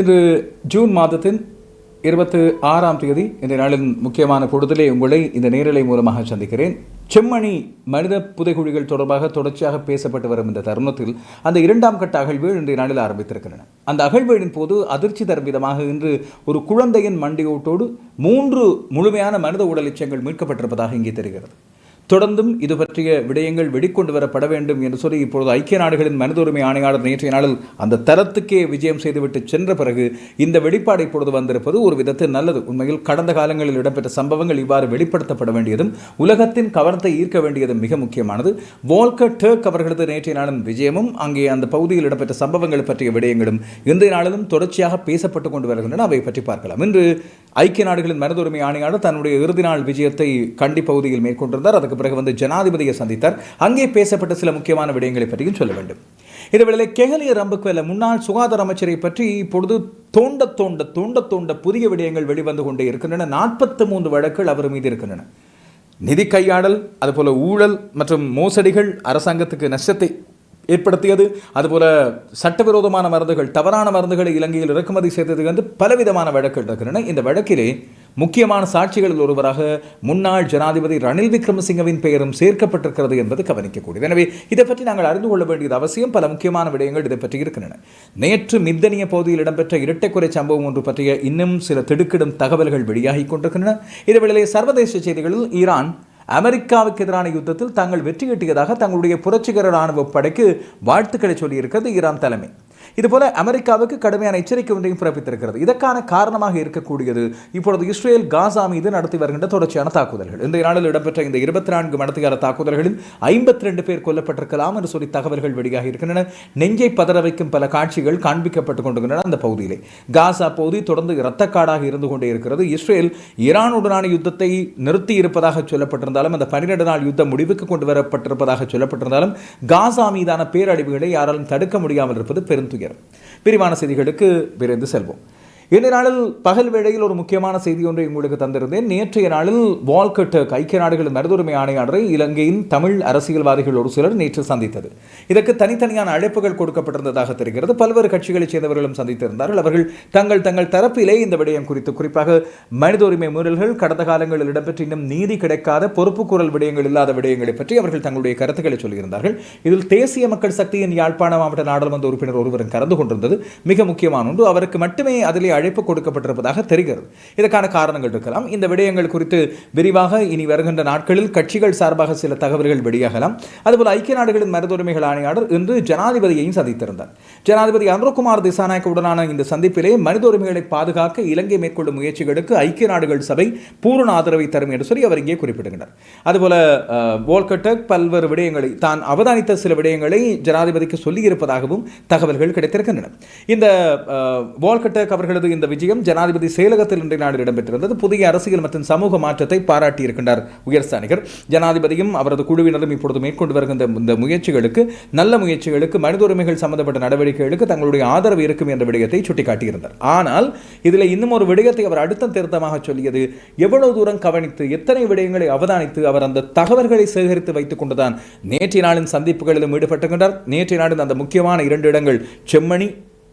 இன்று ஜூன் மாதத்தின் இருபத்து ஆறாம் தேதி இந்த நாளின் முக்கியமான பொழுதிலே உங்களை இந்த நேரலை மூலமாக சந்திக்கிறேன். செம்மணி மனித புதைகுழிகள் தொடர்பாக தொடர்ச்சியாக பேசப்பட்டு வரும் இந்த தருணத்தில் அந்த இரண்டாம் கட்ட அகழ்வு இன்றைய நாளில் ஆரம்பித்திருக்கின்றன. அந்த அகழ்வுகளின் போது அதிர்ச்சி தரும் விதமாக இன்று ஒரு குழந்தையின் மண்டியோட்டோடு மூன்று முழுமையான மனித உடல் எச்சங்கள் மீட்கப்பட்டிருப்பதாக இங்கே தெரிகிறது. தொடர்ந்தும் இது பற்றிய விடயங்கள் வெளிக்கொண்டு வரப்பட வேண்டும் என்று சொல்லி இப்பொழுது ஐக்கிய நாடுகளின் மனித உரிமை ஆணையாளர் நேற்றைய நாளில் அந்த தரத்துக்கே விஜயம் செய்துவிட்டு சென்ற பிறகு இந்த வெளிப்பாடு இப்பொழுது வந்திருப்பது ஒரு விதத்தில் நல்லது. உண்மையில் கடந்த காலங்களில் இடம்பெற்ற சம்பவங்கள் இவ்வாறு வெளிப்படுத்தப்பட வேண்டியதும் உலகத்தின் கவனத்தை ஈர்க்க வேண்டியதும் மிக முக்கியமானது. வால்கர் டர்க் அவர்களது நேற்றைய நாளின் விஜயமும் அங்கே அந்த பகுதியில் இடம்பெற்ற சம்பவங்கள் பற்றிய விடயங்களும் இன்றைய நாளிலும் தொடர்ச்சியாக பேசப்பட்டு கொண்டு வருகின்றன. அவை பற்றி பார்க்கலாம். இன்று ஐக்கிய நாடுகளின் மனித உரிமை ஆணையாளர் தன்னுடைய இறுதி நாள் விஜயத்தை கண்டி பகுதியில் மேற்கொண்டிருந்தார். அதுக்கு பிறகு வந்து ஜனாதிபதியை சந்தித்தார். அங்கே பேசப்பட்ட சில முக்கியமான விடயங்களை பற்றியும் சொல்ல வேண்டும். இதுவேளை கெஹலிய ரம்புக்வெல முன்னாள் சுகாதார அமைச்சரை பற்றி இப்பொழுது தோண்ட தோண்ட தோண்ட தோண்ட புதிய விடயங்கள் வெளிவந்து கொண்டே இருக்கின்றன. நாற்பத்தி மூன்று வழக்குகள் அவர் மீது இருக்கின்றன. நிதி கையாடல் அதுபோல ஊழல் மற்றும் மோசடிகள் அரசாங்கத்துக்கு நஷ்டத்தை ஏற்படுத்தியது அதுபோல சட்டவிரோதமான மருந்துகள் தவறான மருந்துகளை இலங்கையில் இறக்குமதி செய்தது வந்து பலவிதமான வழக்குகள் இருக்கின்றன. இந்த வழக்கிலே முக்கியமான சாட்சிகளில் ஒருவராக முன்னாள் ஜனாதிபதி ரணில் விக்ரமசிங்கவின் பெயரும் சேர்க்கப்பட்டிருக்கிறது என்பது கவனிக்கக்கூடியது. எனவே இதை பற்றி நாங்கள் அறிந்து கொள்ள வேண்டியது அவசியம். பல முக்கியமான விடயங்கள் இதை பற்றி இருக்கின்றன. நேற்று மித்தனிய பகுதியில் இடம்பெற்ற இரட்டைக்குறை சம்பவம் ஒன்று பற்றிய இன்னும் சில திடுக்கிடும் தகவல்கள் வெளியாகிக் கொண்டிருக்கின்றன. இதேவேளை சர்வதேச செய்திகளில் ஈரான் அமெரிக்காவுக்கு எதிரான யுத்தத்தில் தாங்கள் வெற்றி கிட்டியதாக தங்களுடைய புரட்சிகர ராணுவ படைக்கு வாழ்த்துக்களை சொல்லியிருக்கிறது ஈரான் தலைமை. இதுபோல அமெரிக்காவுக்கு கடுமையான எச்சரிக்கை ஒன்றையும் பிறப்பித்திருக்கிறது. இதற்கான காரணமாக இருக்கக்கூடியது இப்பொழுது இஸ்ரேல் காசா மீது நடத்தி வருகின்ற தொடர்ச்சியான தாக்குதல்கள். இன்றைய நாளில் இடம்பெற்ற இந்த இருபத்தி நான்கு மடத்திகார தாக்குதல்களில் ஐம்பத்தி ரெண்டு பேர் கொல்லப்பட்டிருக்கலாம் என்று சொல்லி தகவல்கள் வெளியாக இருக்கின்றன. நெஞ்சை பதற வைக்கும் பல காட்சிகள் காண்பிக்கப்பட்டுக் கொண்டிருக்கின்றன அந்த பகுதியிலே. காசா பகுதி தொடர்ந்து இரத்தக்காடாக இருந்து கொண்டே இருக்கிறது. இஸ்ரேல் ஈரானுடனான யுத்தத்தை நிறுத்தி இருப்பதாக சொல்லப்பட்டிருந்தாலும் அந்த பன்னிரண்டு நாள் யுத்தம் முடிவுக்கு கொண்டு வரப்பட்டிருப்பதாக சொல்லப்பட்டிருந்தாலும் காசா மீதான பேரழிவுகளை யாராலும் தடுக்க முடியாமல் இருப்பது பெருந்துயரம் விரிவான செய்திகளுக்கு விரைந்து செல்வோம். இன்றைய நாளில் பகல் வேளையில் ஒரு முக்கியமான செய்தி ஒன்றை உங்களுக்கு தந்திருந்தேன். நேற்றைய நாளில் வால்கட் ஐக்கிய நாடுகளின் மருதுரிமை ஆணையாளரை இலங்கையின் தமிழ் அரசியல்வாதிகள் ஒரு சிலர் நேற்று சந்தித்தது. இதற்கு தனித்தனியான அழைப்புகள் கொடுக்கப்பட்டிருந்ததாக தெரிகிறது. பல்வேறு கட்சிகளைச் சேர்ந்தவர்களும் சந்தித்திருந்தார்கள். அவர்கள் தங்கள் தங்கள் தரப்பிலே இந்த விடயம் குறித்து குறிப்பாக மனித உரிமை மீறல்கள் கடந்த காலங்களில் இடம்பெற்று இன்னும் நீதி கிடைக்காத பொறுப்புக்குரல் விடயங்கள் இல்லாத விடயங்களை பற்றி அவர்கள் தங்களுடைய கருத்துக்களை சொல்லியிருந்தார்கள். இதில் தேசிய மக்கள் சக்தியின் யாழ்ப்பாண மாவட்ட நாடாளுமன்ற உறுப்பினர் ஒருவரும் கலந்து கொண்டிருந்தது. மிக முக்கியமான ஒன்று அவருக்கு மட்டுமே அதிலே அழைப்பு கொடுக்கப்பட்டிருப்பதாக தெரிகிறது. இதற்கான காரணங்கள் இருக்கலாம். இந்த விடயங்கள் குறித்து விரிவாக இனி வருகின்ற நாட்களில் கட்சிகள் சார்பாக சில தகவல்கள் வெளியாகலாம். அதுபோல் ஐக்கிய நாடுகளின் மருத்துவரிமைகள் ஆணையாளர் இன்று ஜனாதிபதியையும் சந்தித்திருந்தார். ஜனாதிபதி அனுரகுமார் திசாநாயக்கவுடனான இந்த சந்திப்பிலே மனித உரிமைகளை பாதுகாக்க இலங்கை மேற்கொள்ளும் முயற்சிகளுக்கு ஐக்கிய நாடுகள் சபை பூரண ஆதரவை தரும் என்று சொல்லி அவர் இங்கே குறிப்பிடுகிறார் அதுபோல வோல்கட்டக் பல்வேறு விடயங்களை தான் அவதானித்த சில விடயங்களை ஜனாதிபதிக்கு சொல்லியிருப்பதாகவும் தகவல்கள் கிடைத்திருக்கின்றன. இந்த வோல்கட்டக் அவர்களது இந்த விஜயம் ஜனாதிபதி செயலகத்தில் இன்றைய நாளில் இடம்பெற்றிருந்தது. புதிய அரசியல் மற்றும் சமூக மாற்றத்தை பாராட்டியிருக்கின்றார் உயர்ஸ்தானிகர். ஜனாதிபதியும் அவரது குழுவினரும் இப்பொழுது மேற்கொண்டு வருகின்ற இந்த முயற்சிகளுக்கு நல்ல முயற்சிகளுக்கு மனித உரிமைகள் சம்பந்தப்பட்ட நடவடிக்கைகளுக்கு தங்களுடைய ஆதரவு இருக்கும் என்ற விடயத்தை சுட்டிக்காட்டியிருந்தார். ஆனால் இதில் இன்னும் ஒரு விடயத்தை அவர் அடுத்த திருத்தமாக சொல்லியது எவ்வளவு தூரம் கவனித்து எத்தனை விடயங்களை அவதானித்து அவர் அந்த தகவல்களை சேகரித்து வைத்துக் கொண்டுதான் நேற்றைய நாளின் சந்திப்புகளிலும் ஈடுபட்டுகின்றார் நேற்றைய நாளின் அந்த முக்கியமான இரண்டு இடங்கள் செம்மணி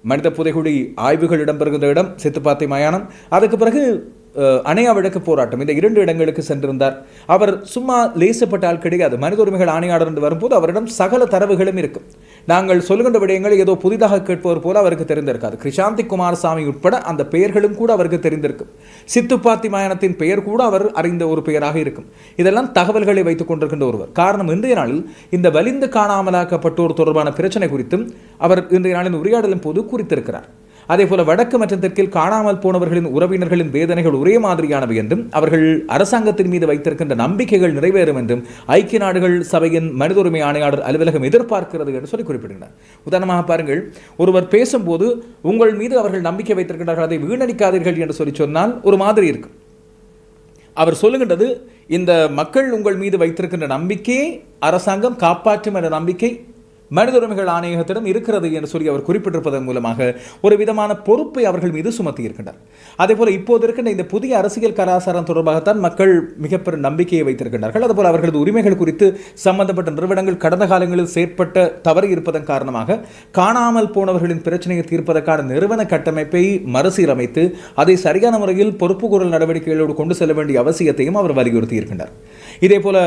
மனித புதைகுழி ஆய்வுகள் இடம்பெறுகின்ற இடம் சித்துப்பாத்தி மயானம் அதுக்கு பிறகு அணையா விளக்கு போராட்டம் இந்த இரண்டு இடங்களுக்கு சென்றிருந்தார். அவர் சும்மா லேசப்பட்டால் கிடையாது. மனித உரிமைகள் ஆணையாளர் என்று வரும்போது அவரிடம் சகல தரவுகளும் இருக்கும். நாங்கள் சொல்லுகின்ற விடயங்களை ஏதோ புதிதாக கேட்பவர் போல அவருக்கு தெரிந்திருக்காது. கிருஷாந்தி குமாரசாமி உட்பட அந்த பெயர்களும் கூட அவருக்கு தெரிந்திருக்கும். சித்துப்பாத்தி மயானத்தின் பெயர் கூட அவர் அறிந்த ஒரு பெயராக இருக்கும். இதெல்லாம் தகவல்களை வைத்துக் கொண்டிருக்கின்ற ஒருவர். காரணம் இன்றைய நாளில் இந்த வலிந்து காணாமலாக்கப்பட்டோர் தொடர்பான பிரச்சனை குறித்தும் அவர் இன்றைய நாளின் உரையாடலின் போது குறித்திருக்கிறார். அதே போல வடக்கு மற்றும் தெற்கில் காணாமல் போனவர்களின் உறவினர்களின் வேதனைகள் ஒரே மாதிரியானவை என்றும் அவர்கள் அரசாங்கத்தின் மீது வைத்திருக்கின்ற நம்பிக்கைகள் நிறைவேறும் என்றும் ஐக்கிய நாடுகள் சபையின் மனித உரிமை ஆணையாளர் அலுவலகம் எதிர்பார்க்கிறது என்று சொல்லி குறிப்பிடுகிறார் உதாரணமாக பாருங்கள் ஒருவர் பேசும்போது உங்கள் மீது அவர்கள் நம்பிக்கை வைத்திருக்கிறார்கள் அதை வீணடிக்காதீர்கள் என்று சொல்லி சொன்னால் ஒரு மாதிரி இருக்கும். அவர் சொல்லுகின்றது இந்த மக்கள் உங்கள் மீது வைத்திருக்கின்ற நம்பிக்கையை அரசாங்கம் காப்பாற்றும் என்ற நம்பிக்கை மனித உரிமைகள் ஆணையகத்திடம் இருக்கிறது என்று சொல்லி அவர் குறிப்பிட்டிருப்பதன் மூலமாக ஒரு விதமான பொறுப்பை அவர்கள் மீது சுமத்தி இருக்கின்றனர் அதே போல இப்போது இருக்கின்ற இந்த புதிய அரசியல் கலாச்சாரம் தொடர்பாகத்தான் மக்கள் மிகப்பெரும் நம்பிக்கையை வைத்திருக்கின்றார்கள். அதுபோல் அவர்களது உரிமைகள் குறித்து சம்பந்தப்பட்ட நிறுவனங்கள் கடந்த காலங்களில் செயற்பட்ட தவறு இருப்பதன் காரணமாக காணாமல் போனவர்களின் பிரச்சனையை தீர்ப்பதற்கான நிறுவன கட்டமைப்பை மறுசீரமைத்து அதை சரியான முறையில் பொறுப்புக்கூறல் நடவடிக்கைகளோடு கொண்டு செல்ல வேண்டிய அவசியத்தையும் அவர் வலியுறுத்தி இருக்கின்றார் இதே போல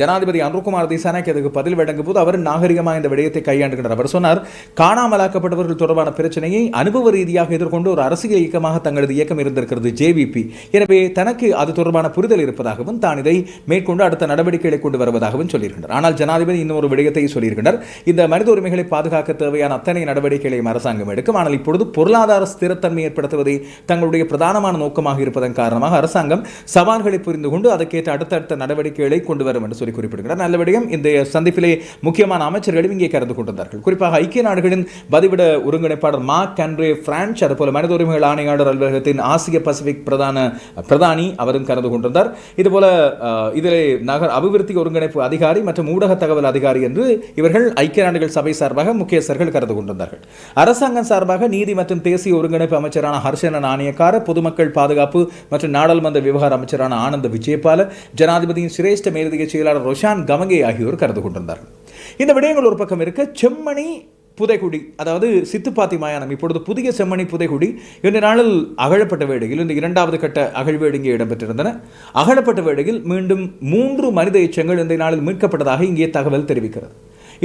ஜனாதிபதி அனுர்குமார் திசானாக்கு அதுக்கு பதில் வழங்கும் போது அவர் நாகரிகமாக இந்த விடயத்தை கையாண்டுகின்றார். அவர் சொன்னார் காணாமலாக்கப்பட்டவர்கள் தொடர்பான பிரச்சனையை அனுபவ ரீதியாக எதிர்கொண்டு ஒரு அரசியல் இயக்கமாக தங்களது இயக்கம் இருந்திருக்கிறது ஜேவிபி எனவே தனக்கு அது தொடர்பான புரிதல் இருப்பதாகவும் தான் இதை மேற்கொண்டு அடுத்த நடவடிக்கைகளை கொண்டு வருவதாகவும் சொல்லியிருக்கின்றார். ஆனால் ஜனாதிபதி இன்னும் ஒரு விடயத்தை சொல்லியிருக்கின்றார். இந்த மனித உரிமைகளை பாதுகாக்க தேவையான அத்தனை நடவடிக்கைகளையும் அரசாங்கம் எடுக்கும். ஆனால் இப்பொழுது பொருளாதார ஸ்திரத்தன்மை ஏற்படுத்துவதை தங்களுடைய பிரதானமான நோக்கமாக இருப்பதன் காரணமாக அரசாங்கம் சவால்களை புரிந்து கொண்டு அதற்கேற்ற அடுத்தடுத்த நடவடிக்கைகளை கொண்டு வரும் என்று சொல்லி குறிப்பிடுகிறார். நல்ல விடயம் இந்த சந்திப்பிலே முக்கியமான அமைச்சர்களும் இங்கே கலந்து கொண்டிருந்தார்கள். குறிப்பாக ஐக்கிய நாடுகளின் பதிவிட ஒருங்கிணைப்பாளர் மார்க் அன்ரே பிரான்ச் அதுபோல மனித உரிமைகள் ஆணையாளர் அலுவலகத்தின் ஆசிய பசிபிக் பிரதான பிரதானி அவரும் கலந்து கொண்டிருந்தார். இதுபோல இதில் நகர் அபிவிருத்தி ஒருங்கிணைப்பு அதிகாரி மற்றும் ஊடக தகவல் அதிகாரி என்று இவர்கள் ஐக்கிய நாடுகள் சபை சார்பாக முக்கியஸ்தர்கள் கலந்து கொண்டிருந்தார்கள். அரசாங்கம் சார்பாக நீதி மற்றும் தேசிய ஒருங்கிணைப்பு அமைச்சரான ஹர்ஷன நாணயக்கார பொதுமக்கள் பாதுகாப்பு மற்றும் நாடாளுமன்ற விவகார அமைச்சரான ஆனந்த விஜயபால ஜனாதிபதி ஜனாதிபதியின் சிரேஷ்ட மேலதிக செயலாளர் ரொஷான் கமங்கே ஆகியோர் கலந்து கொண்டிருந்தார்கள் இந்த விடயங்கள் ஒரு பக்கம் இருக்க செம்மணி புதைகுடி அதாவது சித்துப்பாத்தி மாயானம் இப்பொழுது புதிய செம்மணி புதைகுடி இந்த நாளில் அகழப்பட்ட வேடையில் இந்த இரண்டாவது கட்ட அகழ்வேடு இங்கே இடம்பெற்றிருந்தன. அகழப்பட்ட வேடையில் மீண்டும் மூன்று மனித எச்சங்கள் இந்த நாளில் மீட்கப்பட்டதாக இங்கே தகவல் தெரிவிக்கிறது.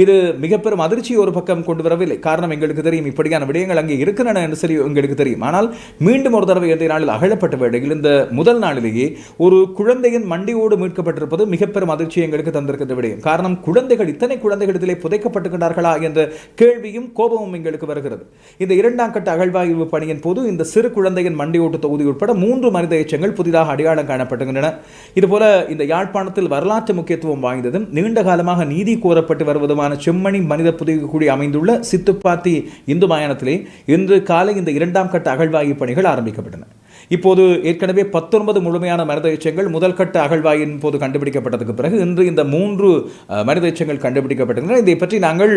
இது மிக பெரும் அதிர்ச்சி ஒரு பக்கம் கொண்டு வரவில்லை. காரணம் எங்களுக்கு தெரியும் இப்படியான விடயங்கள் அங்கே இருக்கின்றன என்று சொல்லி எங்களுக்கு தெரியும். ஆனால் மீண்டும் ஒரு தடவை இன்றைய நாளில் அகழப்பட்ட வேளையில் இந்த முதல் நாளிலேயே ஒரு குழந்தையின் மண்டியோடு மீட்கப்பட்டிருப்பது மிக பெரும் அதிர்ச்சி எங்களுக்கு தந்திருக்கின்ற விடயம். காரணம் குழந்தைகள் இத்தனை குழந்தைகள் இதிலே புதைக்கப்பட்டுகின்றார்களா என்ற கேள்வியும் கோபமும் எங்களுக்கு வருகிறது. இந்த இரண்டாம் கட்ட அகழ்வாய்வு பணியின் போது இந்த சிறு குழந்தையின் மண்டியோட்டு தொகுதி உட்பட மூன்று மனித எச்சங்கள் புதிதாக அடையாளம் காணப்படுகின்றன இதுபோல இந்த யாழ்ப்பாணத்தில் வரலாற்று முக்கியத்துவம் வாய்ந்ததும் நீண்ட காலமாக நீதி கோரப்பட்டு வருவதுமான செம்மணி மனித புதைகுடி அமைந்துள்ள சித்துப்பாத்தி இந்து மயானத்திலே இன்று காலை இந்த இரண்டாம் கட்ட அகழ்வாய்வு பணிகள் ஆரம்பிக்கப்பட்டன. இப்போது ஏற்கனவே பத்தொன்பது முழுமையான மனித எச்சங்கள் முதல் கட்ட அகழ்வாயின் போது கண்டுபிடிக்கப்பட்டதுக்கு பிறகு இன்று இந்த மூன்று மனித எச்சங்கள் கண்டுபிடிக்கப்பட்டன இதை பற்றி நாங்கள்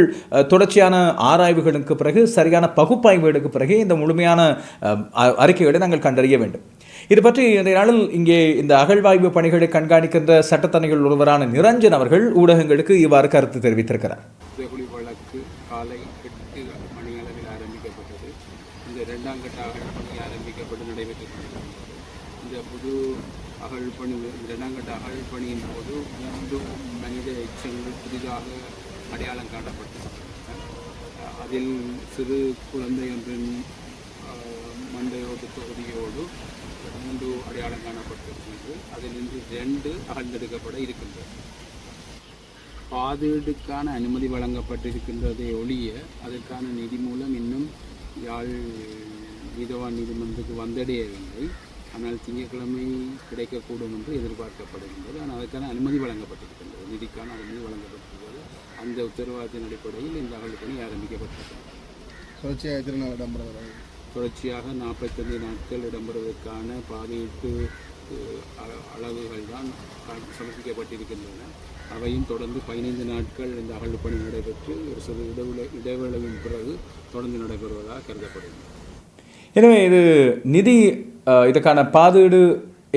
தொடர்ச்சியான ஆராய்வுகளுக்கு பிறகு சரியான பகுப்பாய்வுகளுக்கு பிறகு இந்த முழுமையான அறிக்கைகளை நாங்கள் கண்டறிய வேண்டும். இது பற்றி இந்த நாளில் இங்கே இந்த அகழ்வாய்வு பணிகளை கண்காணிக்கின்ற சட்டத்தணிகள் ஒருவரான நிரஞ்சன் அவர்கள் ஊடகங்களுக்கு இவ்வாறு கருத்து தெரிவித்திருக்கிறார். புதைகுழி வழக்கு காலை எட்டு மணி அளவில் ஆரம்பிக்கப்பட்டது. இந்த இரண்டாம் கட்ட அகழ் பணி ஆரம்பிக்கப்பட்டு நடைபெற்றது. இந்த புது அகழ் பணி இரண்டாம் கட்ட அகழ் பணியின் போது மூன்று மனித எச்சங்கள் புதிதாக அடையாளம் காணப்பட்டது. அதில் சிறு குழந்தை ஒன்றின் மண்டையோடு தொகுதியோடு மூன்று அடையாளம் காணப்பட்டிருக்கின்றது அதில் ரெண்டு அகழ்ந்தெடுக்கப்பட இருக்கின்றது. பாதீடுக்கான அனுமதி வழங்கப்பட்டிருக்கின்றதை ஒழிய அதற்கான நிதி மூலம் இன்னும் யாழ் நீதவான் நீதிமன்றத்துக்கு வந்தடையவில்லை. ஆனால் திங்கட்கிழமை கிடைக்கக்கூடும் என்று எதிர்பார்க்கப்படுகின்றது. ஆனால் அதற்கான அனுமதி வழங்கப்பட்டிருக்கின்றது. நிதிக்கான அனுமதி வழங்கப்பட்டிருக்கிறது. அந்த உத்தரவாதத்தின் அடிப்படையில் இந்த அகழ்வு பணி ஆரம்பிக்கப்பட்டிருக்கிறது. தொடர்ச்சியாக திருநாள் நாள் தொடர்ச்சியாக நாற்பத்தஞ்சு நாட்கள் இடம்பெறுவதற்கான பாதையீட்டு அ- அளவுகள் தான் சமர்ப்பிக்கப்பட்டிருக்கின்றன. அவையும் தொடர்ந்து பதினைந்து நாட்கள் இந்த அகழ்வு பணி நடைபெற்று ஒரு சிறு இடைவெளி இடைவேளையின் பிறகு தொடர்ந்து நடைபெறுவதாக கருதப்படுகிறது. எனவே இது நிதி இதற்கான பாதீடு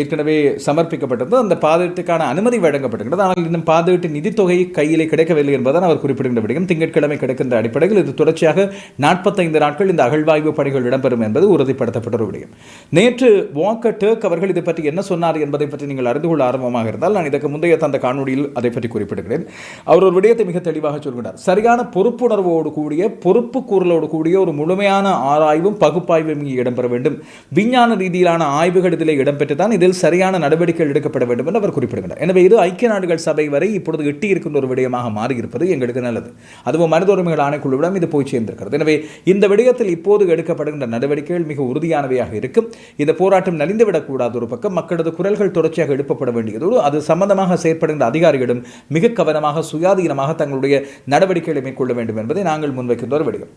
ஏற்கனவே சமர்ப்பிக்கப்பட்டது அந்த பாதையீட்டுக்கான அனுமதி வழங்கப்பட்டிருக்கிறது. ஆனால் இன்னும் பாதையீட்டு நிதித்தொகை கையிலே கிடைக்கவில்லை என்பதான் அவர் குறிப்பிடுகின்ற விடயம். திங்கட்கிழமை கிடைக்கின்ற அடிப்படையில் இது தொடர்ச்சியாக நாற்பத்தைந்து நாட்கள் இந்த அகழ்வாய்வு பணிகள் இடம்பெறும் என்பது உறுதிப்படுத்தப்பட்ட ஒரு விடயம். நேற்று வாக்கர் டேக் அவர்கள் இதை பற்றி என்ன சொன்னார் என்பதை பற்றி நீங்கள் அறிந்து கொள்ள ஆர்வமாக இருந்தால் நான் இதற்கு முந்தைய தந்த காணொளியில் அதை பற்றி குறிப்பிடுகிறேன். அவர் ஒரு விடயத்தை மிக தெளிவாக சொல்கிறார். சரியான பொறுப்புணர்வோடு கூடிய பொறுப்பு கூறலோடு கூடிய ஒரு முழுமையான ஆராய்வும் பகுப்பாய்வும் இங்கே இடம்பெற வேண்டும். விஞ்ஞான ரீதியிலான ஆய்வுகள் இதில் இடம்பெற்று தான் இதில் சரியான நடவடிக்கைகள் எடுக்கப்பட வேண்டும் என்று அவர் குறிப்பிடுகிறார் எனவே இது ஐக்கிய நாடுகள் சபை வரை இப்பொழுது எட்டி இருக்கின்ற ஒரு விடயமாக மாறியிருப்பது எங்களுக்கு நல்லது. அதுவும் மனித உரிமைகள் ஆணைக்குழுவிடம் இது போய் சேர்ந்திருக்கிறது. எனவே இந்த விடயத்தில் இப்போது எடுக்கப்படுகின்ற நடவடிக்கைகள் மிக உறுதியானவையாக இருக்கும். இந்த போராட்டம் நலிந்துவிடக்கூடாது ஒரு பக்கம். மக்களது குரல்கள் தொடர்ச்சியாக எழுப்பப்பட வேண்டியதோடு அது சம்பந்தமாக செயற்படுகின்ற அதிகாரிகளும் மிக கவனமாக சுயாதீனமாக தங்களுடைய நடவடிக்கைகளை மேற்கொள்ள வேண்டும் என்பதை நாங்கள் முன்வைக்கின்ற ஒரு விடயம்.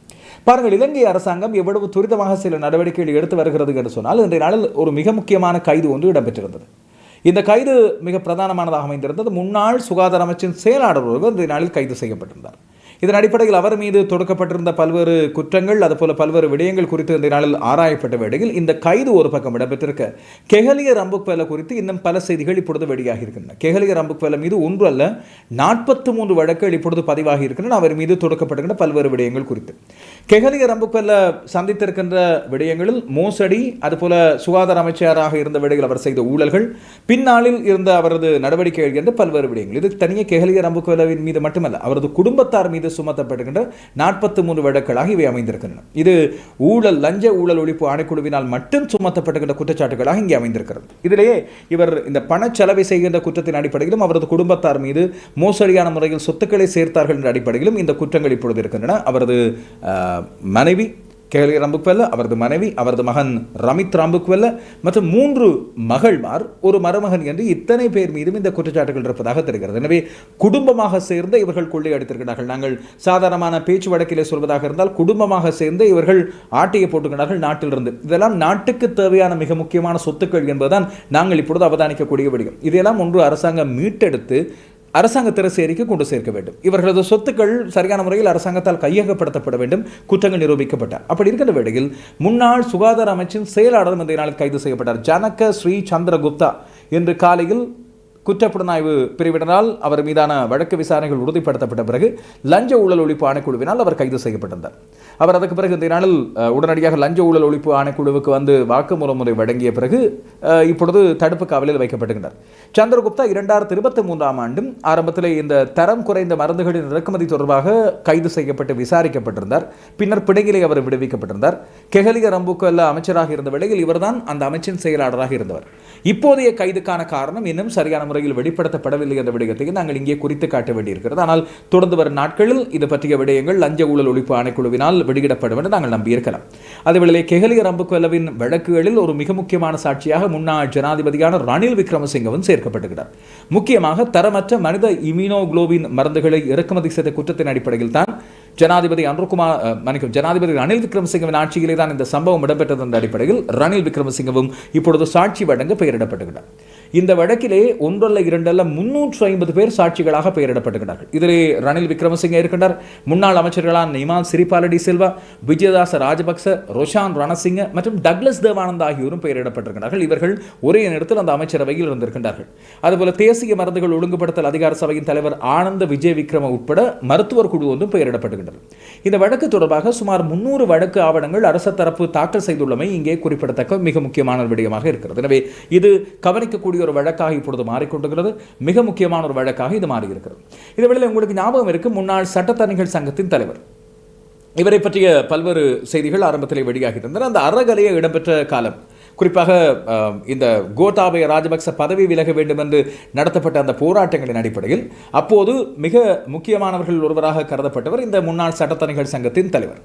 பாருங்கள் இலங்கை அரசாங்கம் எவ்வளவு துரிதமாக சில நடவடிக்கைகள் எடுத்து வருகிறது என்று சொன்னால் இன்றைய நாளில் ஒரு மிக முக்கியமான கைது ஒன்று இடம்பெற்றிருந்தது. இந்த கைது மிக பிரதானமானதாக அமைந்திருந்தது. முன்னாள் சுகாதார அமைச்சின் செயலாளர் ஒருவர் இந்த நாளில் கைது செய்யப்பட்டிருந்தார். இதன் அடிப்படையில் அவர் மீது தொடுக்கப்பட்டிருந்த பல்வேறு குற்றங்கள் அதுபோல பல்வேறு விடயங்கள் குறித்து இந்த நாளில் ஆராயப்பட்ட வேளையில் இந்த கைது ஒரு பக்கம் இடம்பெற்றிருக்க. கெஹலிய ரம்புக்வேல குறித்து இன்னும் பல செய்திகள் இப்பொழுது வெளியாகி இருக்கின்றன. கெஹலிய ரம்புக்வேல மீது ஒன்று அல்ல நாற்பத்தி மூன்று வழக்குகள் இப்பொழுது பதிவாகி இருக்கின்றன. அவர் மீது தொடுக்கப்பட்டிருக்கின்ற பல்வேறு விடயங்கள் குறித்து. கெஹலிய ரம்புக்வேல சந்தித்திருக்கின்ற விடயங்களில் மோசடி அதுபோல சுகாதார அமைச்சராக இருந்த வேளையில் அவர் செய்த ஊழல்கள் பின்னாளில் இருந்த அவரது நடவடிக்கைகள் என்று பல்வேறு விடயங்கள். இது தனியே கெஹலிய ரம்புக்வேலவின் மீது மட்டுமல்ல அவரது குடும்பத்தார் மீது சுமத்தப்படுகின்ற நாற்பத்தி மூன்று வழக்குகளாக இவை அமைந்திருக்கின்றன. இது ஊழல் லஞ்ச ஊழல் ஒழிப்பு ஆணைக்குழுவினால் மட்டும் சுமத்தப்படுகின்ற குற்றச்சாட்டுகளாக இங்கே அமைந்திருக்கிறது. இதிலேயே இவர் இந்த பணச்செலவை செய்கின்ற குற்றத்தின் அடிப்படையிலும் அவரது குடும்பத்தார் மீது மோசடியான முறையில் சொத்துக்களை சேர்த்தார்கள் என்ற அடிப்படையிலும் இந்த குற்றங்கள் இப்பொழுது இருக்கின்றன. அவரது மனைவி கேளி ராம்புக்வெல்ல அவரது மனைவி அவரது மகன் ரமித் ராம்புக்வெல்ல மற்றும் மூன்று மகள்மார் ஒரு மருமகன் என்று இத்தனை பேர் மீதும் இந்த குற்றச்சாட்டுகள் இருப்பதாக தெரிகிறது. எனவே குடும்பமாக சேர்ந்து இவர்கள் கொள்ளை அடித்திருக்கிறார்கள். நாங்கள் சாதாரணமான பேச்சு வழக்கிலே சொல்வதாக இருந்தால் குடும்பமாக சேர்ந்து இவர்கள் ஆட்டையை போட்டுக்கிறார்கள் நாட்டிலிருந்து. இதெல்லாம் நாட்டுக்கு தேவையான மிக முக்கியமான சொத்துக்கள் என்பதுதான் நாங்கள் இப்பொழுது அவதானிக்கக்கூடிய விடயம். இதையெல்லாம் ஒன்று அரசாங்கம் மீட்டெடுத்து அரசாங்க திரசேரிக்கு கொண்டு சேர்க்க வேண்டும். இவர்களது சொத்துக்கள் சரியான முறையில் அரசாங்கத்தால் கையகப்படுத்தப்பட வேண்டும். குற்றங்கள் நிரூபிக்கப்பட்டார் அப்படி இருக்கிற வேளையில் முன்னாள் சுகாதார அமைச்சின் செயலாளர் இந்த நாளில் கைது செய்யப்பட்டார். ஜனக ஸ்ரீ சந்திரகுப்தா. இன்று காலையில் குற்றப்புலனாய்வு பிரிவினரால் அவர் மீதான வழக்கு விசாரணைகள் உறுதிப்படுத்தப்பட்ட பிறகு லஞ்ச ஊழல் ஒழிப்பு ஆணைக்குழுவினால் அவர் கைது செய்யப்பட்டிருந்தார். அவர் அதுக்கு பிறகு இந்த நாளில் உடனடியாக லஞ்ச ஊழல் ஒழிப்பு ஆணைக்குழுவுக்கு வந்து வாக்குமூலம் முறை வழங்கிய பிறகு இப்பொழுது தடுப்பு காவலில் வைக்கப்படுகின்றார் சந்திரகுப்தா இரண்டாயிரத்தி இருபத்தி மூன்றாம் ஆண்டும் ஆரம்பத்தில் இந்த தரம் குறைந்த மருந்துகளின் இறக்குமதி தொடர்பாக கைது செய்யப்பட்டு விசாரிக்கப்பட்டிருந்தார். பின்னர் பிணையிலே அவர் விடுவிக்கப்பட்டிருந்தார். கெஹலிய ரம்புக்கல்ல அமைச்சராக இருந்த வேளையில் இவர்தான் அந்த அமைச்சின் செயலாளராக இருந்தவர். இப்போதைய கைதுக்கான காரணம் இன்னும் சரியான முறையில் வெளிப்படுத்தப்படவில்லை என்ற விடயத்தை நாங்கள் இங்கே குறித்து காட்ட வேண்டியிருக்கிறது. ஆனால் தொடர்ந்து வரும் நாட்களில் இது பற்றிய விடயங்கள் லஞ்ச ஊழல் ஒழிப்பு ஆணைக்குழுவினால் வெளியிடப்படும் என்று நாங்கள் நம்பியிருக்கலாம். அதேவேளை கெஹலிய ரம்புக்கொல்லவின் வழக்குகளில் ஒரு மிக முக்கியமான சாட்சியாக முன்னாள் ஜனாதிபதியான ரணில் விக்ரமசிங்கவும் சேர்க்கப்பட்டுகிறார். முக்கியமாக தரமற்ற மனித இம்யூனோகுளோபின் மருந்துகளை இறக்குமதி செய்த குற்றத்தின் அடிப்படையில் தான் ஜனாதிபதி அன்ருகுமார் மன்னிக்கும் மன்னிக்கவும் ஜனாதிபதி ரணில் விக்ரமசிங்கவின் ஆட்சியிலே தான் இந்த சம்பவம் இடம்பெற்றது என்ற அடிப்படையில் ரணில் விக்ரமசிங்கவும் இப்பொழுது சாட்சி வழங்க பெயரிடப்பட்டுகிறார் இந்த வழக்கிலே ஒன்றல்ல இரண்டல்ல முன்னூற்று ஐம்பது பேர் சாட்சிகளாக பெயரிடப்பட்டுகிறார்கள் இதிலே ரணில் விக்ரமசிங்க இருக்கின்றார். முன்னாள் அமைச்சர்களான நிமான் சிரிபாலடி செல்வா விஜயதாச ராஜபக்ச ரொஷான் ரணசிங்க மற்றும் டக்ளஸ் தேவானந்த் ஆகியோரும் பெயரிடப்பட்டிருக்கிறார்கள் இவர்கள் ஒரே நேரத்தில் அந்த அமைச்சரவையில் இருந்திருக்கின்றார்கள். அதுபோல தேசிய மருந்துகள் ஒழுங்குபடுத்தல் அதிகார சபையின் தலைவர் ஆனந்த விஜய் விக்ரம உட்பட மருத்துவர் குழு ஒன்றும் பெயரிடப்பட்டுகின்றது இந்த வழக்கு தொடர்பாக சுமார் முன்னூறு வழக்கு ஆவணங்கள் அரச தரப்பு தாக்கல் செய்துள்ளமை இங்கே குறிப்பிடத்தக்க மிக முக்கியமான விடயமாக இருக்கிறது. எனவே இது கவனிக்கக்கூடிய ஒரு வழக்காக இப்பொழுது மாறிக்கொண்டிருக்கிறது. மிக முக்கியமான ஒரு வழக்காக இது மாறியிருக்கிறது. இதேவேளை உங்களுக்கு ஞாபகம் இருக்கு முன்னாள் சட்டத்தரணிகள் சங்கத்தின் தலைவர். இவரை பற்றிய பல்வேறு செய்திகள் ஆரம்பத்திலே வெளியாகி இருந்தன அந்த அறகலையை இடம்பெற்ற காலம். குறிப்பாக இந்த கோட்டாபய ராஜபக்ச பதவி விலக வேண்டும் என்று நடத்தப்பட்ட அந்த போராட்டங்களின் அடிப்படையில் அப்போது மிக முக்கியமானவர்கள் ஒருவராக கருதப்பட்டவர் இந்த முன்னாள் சட்டத்தணிகள் சங்கத்தின் தலைவர்.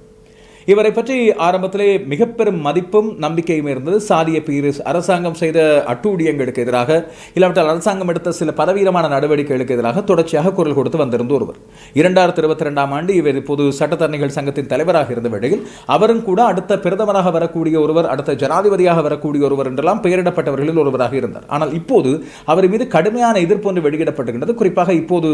இவரை பற்றி ஆரம்பத்திலே மிக பெரும் மதிப்பும் நம்பிக்கையும் இருந்தது. சாதிய பீரிஸ் அரசாங்கம் செய்த அட்டூழியங்களுக்கு எதிராக இல்லாவிட்டால் அரசாங்கம் எடுத்த சில பதவீரமான நடவடிக்கைகளுக்கு எதிராக தொடர்ச்சியாக குரல் கொடுத்து வந்திருந்த ஒருவர். இரண்டாயிரத்தி இருபத்தி ரெண்டாம் ஆண்டு இவர் பொது சட்டத்தரணிகள் சங்கத்தின் தலைவராக இருந்த வேளையில் அவரும் கூட அடுத்த பிரதமராக வரக்கூடிய ஒருவர் அடுத்த ஜனாதிபதியாக வரக்கூடிய ஒருவர் என்றெல்லாம் பெயரிடப்பட்டவர்களில் ஒருவராக இருந்தார். ஆனால் இப்போது அவர் மீது கடுமையான எதிர்ப்பு ஒன்று வெளியிடப்பட்டிருக்கின்றது குறிப்பாக இப்போது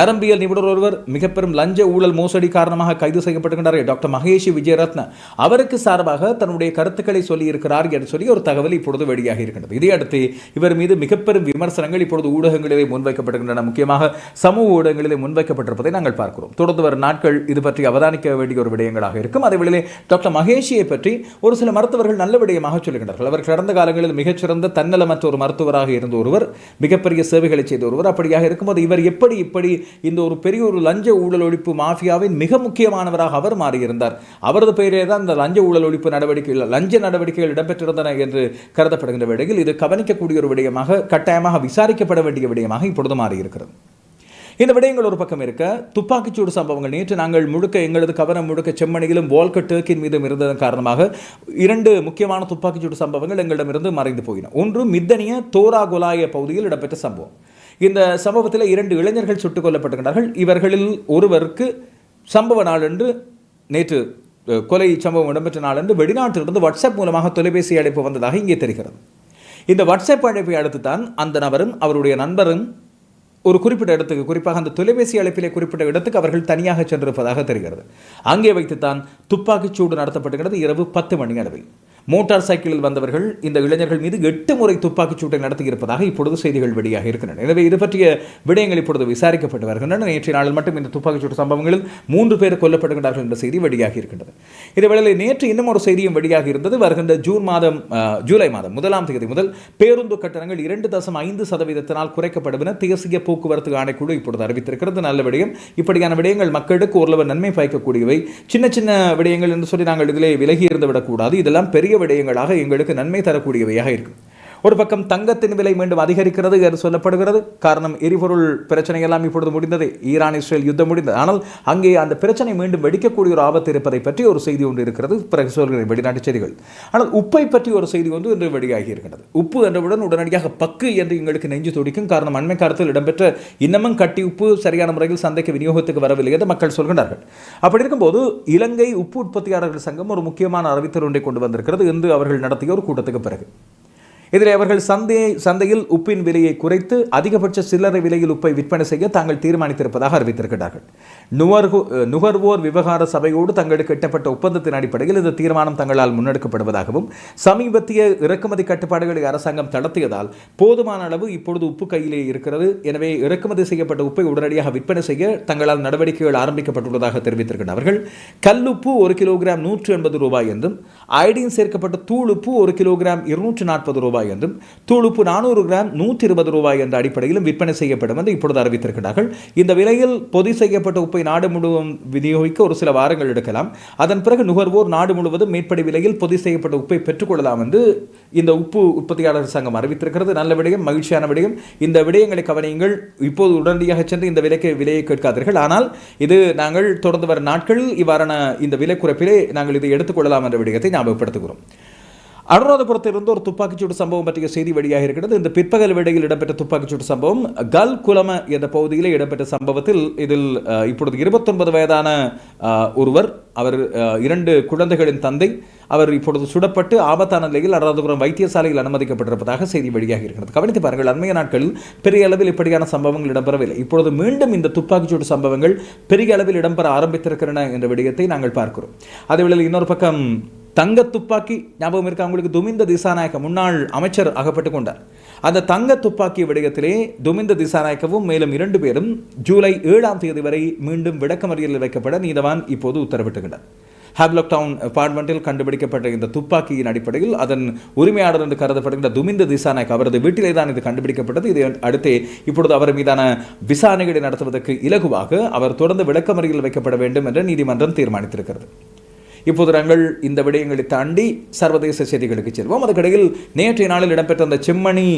நரம்பியல் நிபுணர் ஒருவர் மிக பெரும் லஞ்ச ஊழல் மோசடி காரணமாக கைது செய்யப்பட்டிருக்கிறார் டாக்டர் மகேஷ் விஜயரத்ன அவருக்கு சார்பாக தன்னுடைய கருத்துக்களை சொல்லி இருக்கிறார் என்று சொல்லி ஒரு தகவல் இப்பொழுது வெளியாகி இருக்கின்றது. இதையடுத்து இவர் மீது மிக பெரும் விமர்சனங்கள் இப்பொழுது ஊடகங்களிலே முன்வைக்கப்படுகின்றன முக்கியமாக சமூக ஊடகங்களிலே முன்வைக்கப்பட்டிருப்பதை நாங்கள் பார்க்கிறோம். தொடர்ந்து வரும் நாட்கள் இது பற்றி அவதானிக்க வேண்டிய ஒரு விடயங்களாக இருக்கும். அதே வேளையிலே டாக்டர் மகேஷியை பற்றி ஒரு சில மருத்துவர்கள் நல்ல விடயமாக சொல்லுகின்றார்கள் அவர் கடந்த காலங்களில் மிகச்சிறந்த தன்னலமற்ற ஒரு மருத்துவராக இருந்த ஒருவர் மிகப்பெரிய சேவைகளை செய்த ஒருவர். அப்படியாக இருக்கும்போது இவர் எப்படி இப்படி இந்த ஒரு பெரிய ஒரு லஞ்ச ஊழல் ஒழிப்பு மாஃபியாவின் மிக முக்கியமானவராக அவர் மாறியிருந்தார் அவரது பெயரே தான் இந்த லஞ்ச ஊழல் ஒழிப்பு நடவடிக்கைகள் லஞ்ச நடவடிக்கைகள் இடம்பெற்றிருந்தன என்று கருதப்படுகின்ற வேளையில் இது கவனிக்கக்கூடிய ஒரு விடயமாக கட்டாயமாக விசாரிக்கப்பட வேண்டிய விடயமாக இப்பொழுது மாறியிருக்கிறது. இந்த விடயங்கள் ஒரு பக்கம் இருக்க துப்பாக்கிச்சூடு சம்பவங்கள். நேற்று நாங்கள் முழுக்க எங்களது கவனம் முழுக்க செம்மணியிலும் வால்கட் டர்க்கின் மீதும் இருந்ததன் காரணமாக இரண்டு முக்கியமான துப்பாக்கிச்சூடு சம்பவங்கள் எங்களிடமிருந்து மறைந்து போயின. ஒன்று மித்தனிய தோரா குலாய பகுதியில் இடம்பெற்ற சம்பவம். இந்த சம்பவத்தில் இரண்டு இளைஞர்கள் சுட்டுக் கொல்லப்பட்டிருக்கிறார்கள். இவர்களில் ஒருவருக்கு சம்பவ நாளன்று நேற்று கொலை சம்பவம் இடம்பெற்ற நாளன்று வெளிநாட்டிலிருந்து வாட்ஸ்அப் மூலமாக தொலைபேசி அழைப்பு வந்ததாக இங்கே தெரிகிறது. இந்த வாட்ஸ்அப் அழைப்பை அடுத்து தான் அந்த நபரும் அவருடைய நண்பரும் ஒரு குறிப்பிட்ட இடத்துக்கு குறிப்பாக அந்த தொலைபேசி அழைப்பிலே குறிப்பிட்ட இடத்துக்கு அவர்கள் தனியாக சென்றிருப்பதாக தெரிகிறது. அங்கே வைத்துத்தான் துப்பாக்கிச் சூடு நடத்தப்படுகிறது இரவு பத்து மணி அளவில். மோட்டார் சைக்கிளில் வந்தவர்கள் இந்த இளைஞர்கள் மீது எட்டு முறை துப்பாக்கிச் சூட்டை நடத்தியிருப்பதாக இப்பொழுது செய்திகள் வெளியாக இருக்கின்றன. எனவே இது பற்றிய விடயங்கள் இப்பொழுது விசாரிக்கப்பட்டு வருகின்றன. நேற்றைய நாளில் மட்டும் இந்த துப்பாக்கிச்சூட்டு சம்பவங்களில் மூன்று பேர் கொல்லப்படுகின்றார்கள் என்ற செய்தி வெளியாக இருக்கின்றது. இதேவேளை நேற்று இன்னும் ஒரு செய்தியும் வெளியாகி இருந்தது. வருகின்ற ஜூன் மாதம் ஜூலை மாதம் முதலாம் தேதி முதல் பேருந்து கட்டணங்கள் இரண்டு தசம் ஐந்து சதவீதத்தினால் குறைக்கப்படும் என தேசிய போக்குவரத்து ஆணைக்குழு இப்பொழுது அறிவித்திருக்கிறது. நல்ல விடயம். இப்படியான விடயங்கள் மக்களுக்கு ஓரளவு நன்மை பயக்கக்கூடியவை. சின்ன சின்ன விடயங்கள் என்று சொல்லி நாங்கள் இதிலே விலகி இருந்து விடக்கூடாது இதெல்லாம் பெரிய விடயங்களாக எங்களுக்கு நன்மை தரக்கூடியவையாக இருக்கும். ஒரு பக்கம் தங்கத்தின் விலை மீண்டும் அதிகரிக்கிறது என்று சொல்லப்படுகிறது. காரணம் எரிபொருள் பிரச்சனை எல்லாம் இப்பொழுது முடிந்தது. ஈரான் இஸ்ரேல் யுத்தம் முடிந்தது ஆனால் அங்கே அந்த பிரச்சனை மீண்டும் வெடிக்கக்கூடிய ஒரு ஆபத்து இருப்பதை பற்றி ஒரு செய்தி ஒன்று இருக்கிறது. பிறகு சொல்கிறேன் வெளிநாட்டு செய்திகள். ஆனால் உப்பை பற்றி ஒரு செய்தி ஒன்று இன்று வெளியாகி இருக்கிறது உப்பு என்றவுடன் உடனடியாக பக்கு என்று எங்களுக்கு நெஞ்சு துடிக்கும். காரணம் அண்மை காலத்தில் இடம்பெற்ற இன்னமும் கட்டி உப்பு சரியான முறையில் சந்தைக்கு விநியோகத்துக்கு வரவில்லை என்று மக்கள் சொல்கிறார்கள் அப்படி இருக்கும்போது இலங்கை உப்பு உற்பத்தியாளர்கள் சங்கம் ஒரு முக்கியமான அறிவித்தல் ஒன்றை கொண்டு வந்திருக்கிறது. இன்று அவர்கள் நடத்திய ஒரு கூட்டத்துக்கு பிறகு. இதில் அவர்கள் சந்தையை சந்தையில் உப்பின் விலையை குறைத்து அதிகபட்ச சில்லறை விலையில் உப்பை விற்பனை செய்ய தாங்கள் தீர்மானித்திருப்பதாக அறிவித்திருக்கிறார்கள் நுகர்வு நுகர்வோர் விவகார சபையோடு தங்களுக்கு எட்டப்பட்ட ஒப்பந்தத்தின் அடிப்படையில் இந்த தீர்மானம் தங்களால் முன்னெடுக்கப்படுவதாகவும் சமீபத்திய இறக்குமதி கட்டுப்பாடுகளை அரசாங்கம் தளர்த்தியதால் போதுமான அளவு இப்பொழுது உப்பு கையிலே இருக்கிறது. எனவே இறக்குமதி செய்யப்பட்ட உப்பை உடனடியாக விற்பனை செய்ய தங்களால் நடவடிக்கைகள் ஆரம்பிக்கப்பட்டுள்ளதாக தெரிவித்திருக்கிறார் அவர்கள். கல்லுப்பு ஒரு கிலோகிராம் நூற்று எண்பது ரூபாய் என்றும் அயடின் சேர்க்கப்பட்ட தூளுப்பு ஒரு கிலோகிராம் இருநூற்று நாற்பது ரூபாய் என்றும் தூளுப்பு நானூறு கிராம் நூற்றி இருபது ரூபாய் என்ற அடிப்படையிலும் விற்பனை செய்யப்படும் என்று இப்பொழுது அறிவித்திருக்கிறார்கள் இந்த விலையில் பொதி செய்யப்பட்ட உப்பை நாடு முழுவதும் விநியோகிக்க ஒரு சில வாரங்கள் எடுக்கலாம். அதன் பிறகு நுகர்வோர் நாடு முழுவதும் மேற்படி விலையில் பொதி செய்யப்பட்ட உப்பை பெற்றுக்கொள்ளலாம் என்று இந்த உப்பு உற்பத்தியாளர் சங்கம் அறிவித்திருக்கிறது. நல்ல விடயம் மகிழ்ச்சியான விடயம். இந்த விடயங்களை கவனியுங்கள். இப்போது உடனடியாக சென்று இந்த விலைக்கு விலையை கேட்காதீர்கள். ஆனால் இது நாங்கள் தொடர்ந்து வரும் நாட்களில் இவ்வாறான இந்த விலை குறைப்பிலே நாங்கள் இதை எடுத்துக்கொள்ளலாம் என்ற விடயத்தை ஞாபகப்படுத்துகிறோம். அனுராதபுரத்திலிருந்து ஒரு துப்பாக்கிச்சூடு சம்பவம் பற்றிய செய்தி வெளியாக இருக்கிறது. இந்த பிற்பகல் வேடையில் இடம்பெற்ற துப்பாக்கிச்சூடு சம்பவம் கல் குலம என்ற பகுதியில் இடம்பெற்ற சம்பவத்தில் இதில் இப்பொழுது இருபத்தொன்பது வயதான ஒருவர் அவர் இரண்டு குழந்தைகளின் தந்தை அவர் இப்பொழுது சுடப்பட்டு ஆபத்தான நிலையில் அனுராதபுரம் வைத்தியசாலையில் அனுமதிக்கப்பட்டிருப்பதாக செய்தி வெளியாக இருக்கிறது. கவனித்து பாருங்கள் அண்மைய நாட்களில் பெரிய அளவில் இப்படியான சம்பவங்கள் இடம்பெறவில்லை. இப்பொழுது மீண்டும் இந்த துப்பாக்கிச்சூடு சம்பவங்கள் பெரிய அளவில் இடம்பெற ஆரம்பித்திருக்கின்றன என்ற விடயத்தை நாங்கள் பார்க்கிறோம். அதேவேளையில் இன்னொரு பக்கம் தங்க துப்பாக்கி ஞாபகம் இருக்கா? உங்களுக்கு துமிந்த திசாநாயக்க முன்னாள் அமைச்சர் அகப்பட்டு கொண்டார். அந்த தங்க துப்பாக்கி விடயத்திலே துமிந்த திசாநாயக்கவும் மேலும் இரண்டு பேரும் ஜூலை ஏழாம் தேதி வரை மீண்டும் விளக்கமறியலில் வைக்கப்பட நீதவான் இப்போது உத்தரவிட்டுகின்றார். ஹேப்லாக் டவுன் அபார்ட்மெண்ட்டில் கண்டுபிடிக்கப்பட்ட இந்த துப்பாக்கியின் அடிப்படையில் அதன் உரிமையாளர் என்று கருதப்படுகின்ற துமிந்த திசாநாயக் அவரது வீட்டிலே தான் இது கண்டுபிடிக்கப்பட்டது. இதை அடுத்து இப்பொழுது அவர் மீதான விசாரணைகளை நடத்துவதற்கு இலகுவாக அவர் தொடர்ந்து விளக்கமறியில் வைக்கப்பட வேண்டும் என்று நீதிமன்றம் தீர்மானித்திருக்கிறது. இப்போது நாங்கள் இந்த விடயங்களை தாண்டி சர்வதேச செய்திகளுக்கு செல்வோம். அதுக்கிடையில் நேற்றைய நாளில் இடம்பெற்ற அந்த செம்மணி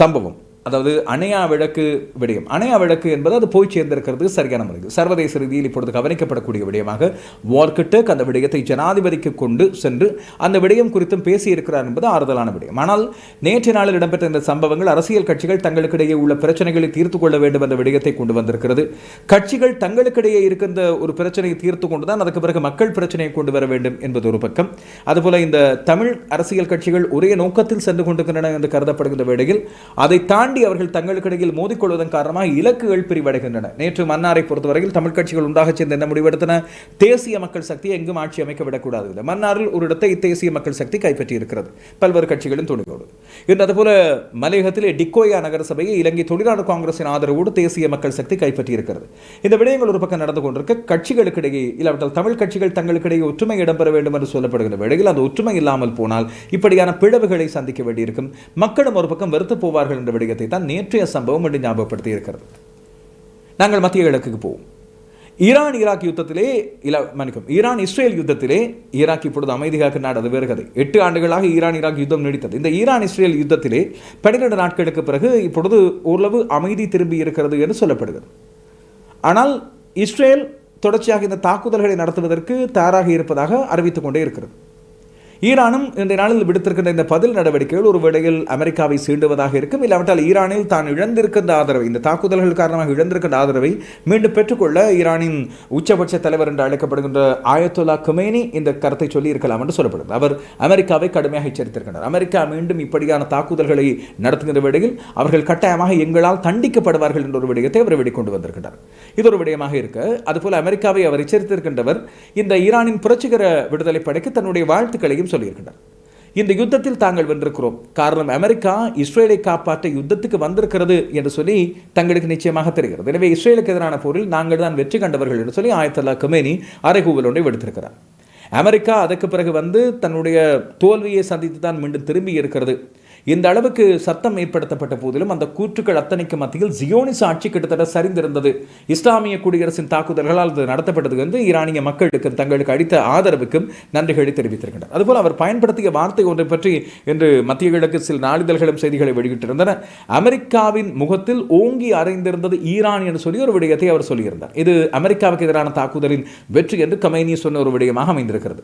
சம்பவம். அதாவது அணையா விளக்கு விடயம். அணையா விளக்கு என்பது அது போய் சேர்ந்திருக்கிறது சரியான முறையில். சர்வதேச ரீதியில் இப்பொழுது கவனிக்கப்படக்கூடிய விடயமாக வார்கிட்டக் அந்த விடயத்தை ஜனாதிபதிக்கு கொண்டு சென்று அந்த விடயம் குறித்தும் பேசியிருக்கிறார் என்பது ஆறுதலான விடயம். ஆனால் நேற்று நாளில் இடம்பெற்ற இந்த சம்பவங்கள் அரசியல் கட்சிகள் தங்களுக்கிடையே உள்ள பிரச்சனைகளை தீர்த்து கொள்ள வேண்டும் என்ற விடயத்தை கொண்டு வந்திருக்கிறது. கட்சிகள் தங்களுக்கிடையே இருக்கின்ற ஒரு பிரச்சனையை தீர்த்து கொண்டுதான் அதுக்கு பிறகு மக்கள் பிரச்சனையை கொண்டு வர வேண்டும் என்பது ஒரு பக்கம். அதுபோல இந்த தமிழ் அரசியல் கட்சிகள் ஒரே நோக்கத்தில் சென்று கொண்டிருக்கின்றன என்று கருதப்படுகின்ற வேளையில் அதை தாண்டி அவர்கள் தங்களுக்கிடையில் மோதிக்கொள்வதன் காரணமாக இலக்குகள் பிரிவடைகின்றன. நேற்று மன்னாரை பொறுத்தவரையில் தமிழ் கட்சிகள் ஒன்றாக சேர்ந்து என்ன முடிவெடுத்தன? தேசிய மக்கள் சக்தி எங்கும் ஆட்சி அமைக்க விடக்கூடாது. இல்லை மன்னாரில் ஒரு இடத்தை தேசிய மக்கள் சக்தி கைப்பற்றி இருக்கிறது பல்வேறு கட்சிகளின் துணிவோடு இன்று அதுபோல மலையகத்திலே டிக்கோயா நகர சபையை இலங்கை தொழிலாளர் காங்கிரசின் ஆதரவோடு தேசிய மக்கள் சக்தி கைப்பற்றி இருக்கிறது இந்த விடயங்கள் ஒரு பக்கம் நடந்து கொண்டிருக்க கட்சிகளுக்கிடையே இல்லாவிட்டால் தமிழ் கட்சிகள் தங்களுக்கிடையே ஒற்றுமை இடம்பெற வேண்டும் என்று சொல்லப்படுகிற வேளையில் அந்த ஒற்றுமை இல்லாமல் போனால் இப்படியான பிளவுகளை சந்திக்க வேண்டியிருக்கும். மக்களும் ஒரு பக்கம் வெறுத்து போவார்கள் என்ற விடயத்தை விஷயத்தை தான் நேற்றைய சம்பவம் என்று ஞாபகப்படுத்தி இருக்கிறது. நாங்கள் மத்திய கிழக்குக்கு போவோம். ஈரான் ஈராக் யுத்தத்திலே இல்ல மன்னிக்கும் ஈரான் இஸ்ரேல் யுத்தத்திலே ஈராக் இப்பொழுது அமைதியாக நாடு அது வேறு எட்டு ஆண்டுகளாக ஈரான் ஈராக் யுத்தம் நீடித்தது. இந்த ஈரான் இஸ்ரேல் யுத்தத்திலே பன்னிரண்டு நாட்களுக்கு பிறகு இப்பொழுது ஓரளவு அமைதி திரும்பி இருக்கிறது என்று சொல்லப்படுகிறது. ஆனால் இஸ்ரேல் தொடர்ச்சியாக இந்த தாக்குதல்களை நடத்துவதற்கு தயாராக இருப்பதாக அறிவித்துக் கொண்டே இருக்கிறது. ஈரானும் இந்த நாளில் விடுத்திருக்கின்ற இந்த பதில் நடவடிக்கைகள் ஒரு வேளையில் அமெரிக்காவை சீண்டுவதாக இருக்கும். இல்லாவிட்டால் ஈரானில் தான் இழந்திருக்கின்ற ஆதரவை இந்த தாக்குதல்கள் காரணமாக இழந்திருக்கின்ற ஆதரவை மீண்டும் பெற்றுக்கொள்ள ஈரானின் உச்சபட்ச தலைவர் என்று அழைக்கப்படுகின்ற ஆயத்துல்லா குமேனி இந்த கருத்தை சொல்லி இருக்கலாம் என்று சொல்லப்படுகிறது அவர் அமெரிக்காவை கடுமையாக எச்சரித்திருக்கின்றார். அமெரிக்கா மீண்டும் இப்படியான தாக்குதல்களை நடத்துகின்ற வேளையில் அவர்கள் கட்டாயமாக எங்களால் தண்டிக்கப்படுவார்கள் என்ற ஒரு விடயத்தை அவர் வெளிக்கொண்டு வந்திருக்கின்றார். இது ஒரு விடயமாக இருக்க அதுபோல் அமெரிக்காவை அவர் எச்சரித்திருக்கின்றவர் இந்த ஈரானின் புரட்சிகர விடுதலை படைக்கு தன்னுடைய வாழ்த்துக்களையும் சொல்லியிருக்கின்றார் இந்த யுத்தத்தில் தாங்கள் வென்றிருக்கிறோம். காரணம் அமெரிக்கா இஸ்ரேலை காப்பாற்ற யுத்தத்துக்கு வந்திருக்கிறது என்று சொல்லி தங்களுக்கு நிச்சயமாக தெரிகிறது. எனவே இஸ்ரேலுக்கு எதிரான போரில் நாங்கள் தான் வெற்றி கண்டவர்கள் என்று சொல்லி ஆயத்தல்லா கமேனி அறைகூவல் ஒன்றை விடுத்திருக்கிறார். அமெரிக்கா அதற்கு பிறகு வந்து தன்னுடைய தோல்வியை சந்தித்து தான் மீண்டும் திரும்பி இருக்கிறது. இந்த அளவுக்கு சத்தம் ஏற்படுத்தப்பட்ட போதிலும் அந்த கூற்றுக்கள் அத்தனைக்கு மத்தியில் ஜியோனிஸ் ஆட்சி கிட்டத்தட்ட சரிந்திருந்தது. இஸ்லாமிய குடியரசின் தாக்குதல்களால் அது நடத்தப்பட்டது வந்து ஈரானிய மக்களுக்கும் தங்களுக்கு அளித்த ஆதரவுக்கும் நன்றிகளை தெரிவித்திருக்கின்றனர். அதுபோல் அவர் பயன்படுத்திய வார்த்தை ஒன்றை பற்றி இன்று மத்திய கிழக்கு சில நாளிதழ்களும் செய்திகளை வெளியிட்டிருந்தன. அமெரிக்காவின் முகத்தில் ஓங்கி அறைந்திருந்தது ஈரான் என்று சொல்லி ஒரு விடயத்தை அவர் சொல்லியிருந்தார். இது அமெரிக்காவுக்கு எதிரான தாக்குதலின் வெற்றி என்று கமேனி சொன்ன ஒரு விடயமாக அமைந்திருக்கிறது.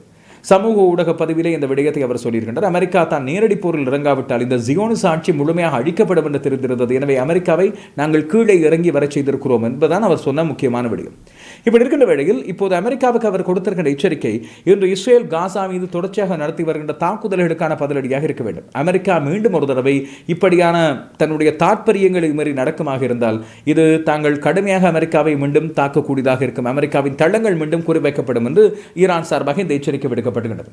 சமூக ஊடக பதிவிலே இந்த விடயத்தை அவர் சொல்லியிருக்கின்றார். அமெரிக்கா தான் நேரடி போரில் இறங்காவிட்டால் இந்த ஜியோனிஸ் ஆட்சி முழுமையாக அழிக்கப்படும் என்று தெரிந்திருந்தது. எனவே அமெரிக்காவை நாங்கள் கீழே இறங்கி வர செய்திருக்கிறோம் என்பதுதான் அவர் சொன்ன முக்கியமான விடயம். இப்படி இருக்கின்ற வேளையில் இப்போது அமெரிக்காவுக்கு அவர் கொடுத்திருக்கின்ற எச்சரிக்கை இன்று இஸ்ரேல் காசா மீது தொடர்ச்சியாக நடத்தி வருகின்ற தாக்குதல்களுக்கான பதிலடியாக இருக்க வேண்டும். அமெரிக்கா மீண்டும் ஒரு தடவை இப்படியான தன்னுடைய தாற்பயங்களை மீறி நடக்குமாக இருந்தால் இது தாங்கள் கடுமையாக அமெரிக்காவை மீண்டும் தாக்கக்கூடியதாக இருக்கும். அமெரிக்காவின் தளங்கள் மீண்டும் குறிவைக்கப்படும் என்று ஈரான் சார்பாக இந்த எச்சரிக்கை விடுக்கப்படுகிறது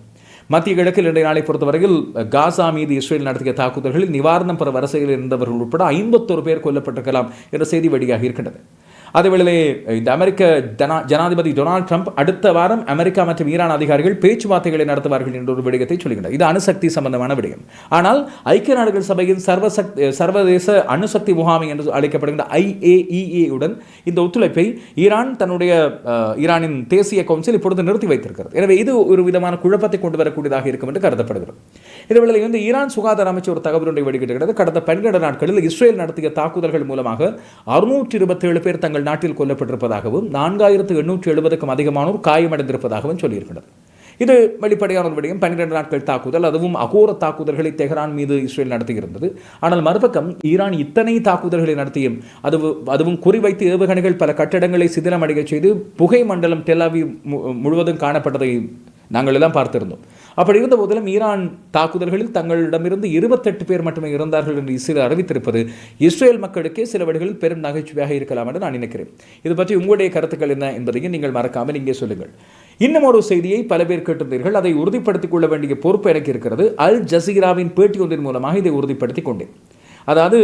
மத்திய கிழக்கில் இன்றைய நாளை பொறுத்தவரையில் காசா மீது இஸ்ரேல் நடத்திய தாக்குதல்களில் நிவாரணம் பெற வரிசையில் இருந்தவர்கள் உட்பட ஐம்பத்தொரு பேர் கொல்லப்பட்டிருக்கலாம் என்ற செய்தி வெளியாக இருக்கின்றது. அதேவேளை இந்த அமெரிக்க ஜனா ஜனாதிபதி டொனால்ட் ட்ரம்ப் அடுத்த வாரம் அமெரிக்கா மற்றும் ஈரான் அதிகாரிகள் பேச்சுவார்த்தைகளை நடத்துவார்கள் என்ற ஒரு விடயத்தை சொல்கின்றனர். இது அணுசக்தி சம்பந்தமான விடயம். ஆனால் ஐக்கிய நாடுகள் சபையின் சர்வசக்தி சர்வதேச அணுசக்தி முகாமை என்று அழைக்கப்படுகின்ற ஐஏஇஏயுடன் உடன் இந்த ஒத்துழைப்பை ஈரான் தன்னுடைய ஈரானின் தேசிய கவுன்சில் இப்பொழுது நிறுத்தி வைத்திருக்கிறது. எனவே இது ஒரு விதமான குழப்பத்தை கொண்டு வரக்கூடியதாக இருக்கும் என்று கருதப்படுகிறது. இதேவேளை வந்து ஈரான் சுகாதார அமைச்சர் ஒரு தகவல் ஒன்றை வெளியிட்டிருக்கிறது. கடந்த பன்னிரண்டு நாட்களில் இஸ்ரேல் நடத்திய தாக்குதல்கள் மூலமாக அறுநூற்றி இருபத்தேழு பேர் தங்கள் நாட்டில் கொல்லப்பட்டிருப்பதாகவும் நான்காயிரத்து எண்ணூற்றி எழுபதுக்கும் அதிகமானோர் காயமடைந்திருப்பதாகவும் சொல்லியிருக்கிறது. இது வெளிப்படையான ஒரு விடயம். பன்னிரண்டு நாட்கள் தாக்குதல் அதுவும் அகோர தாக்குதல்களை தெஹ்ரான் மீது இஸ்ரேல் நடத்தியிருந்தது. ஆனால் மறுபக்கம் ஈரான் இத்தனை தாக்குதல்களை நடத்தியும் அது அதுவும் குறிவைத்து ஏவுகணைகள் பல கட்டடங்களை சிதிலமடைய செய்து புகை மண்டலம் டெல்லாவி முழுவதும் காணப்பட்டதை நாங்கள் எல்லாம் பார்த்திருந்தோம். அப்படி இருந்த போதிலும் ஈரான் தாக்குதல்களில் தங்களிடமிருந்து இருபத்தெட்டு பேர் மட்டுமே இறந்தார்கள் என்று இஸ்ரேல் அறிவித்திருப்பது இஸ்ரேல் மக்களுக்கே சில வழிகளில் பெரும் நகைச்சுவையாக இருக்கலாம் என்று நான் நினைக்கிறேன். இது பற்றி உங்களுடைய கருத்துக்கள் என்ன என்பதையும் நீங்கள் மறக்காமல் இங்கே சொல்லுங்கள். இன்னும் ஒரு செய்தியை பல பேர் கேட்டிருந்தீர்கள். அதை உறுதிப்படுத்திக் கொள்ள வேண்டிய பொறுப்பு எனக்கு இருக்கிறது. அல் ஜசீராவின் பேட்டி ஒன்றின் மூலமாக இதை உறுதிப்படுத்திக் கொண்டேன். அதாவது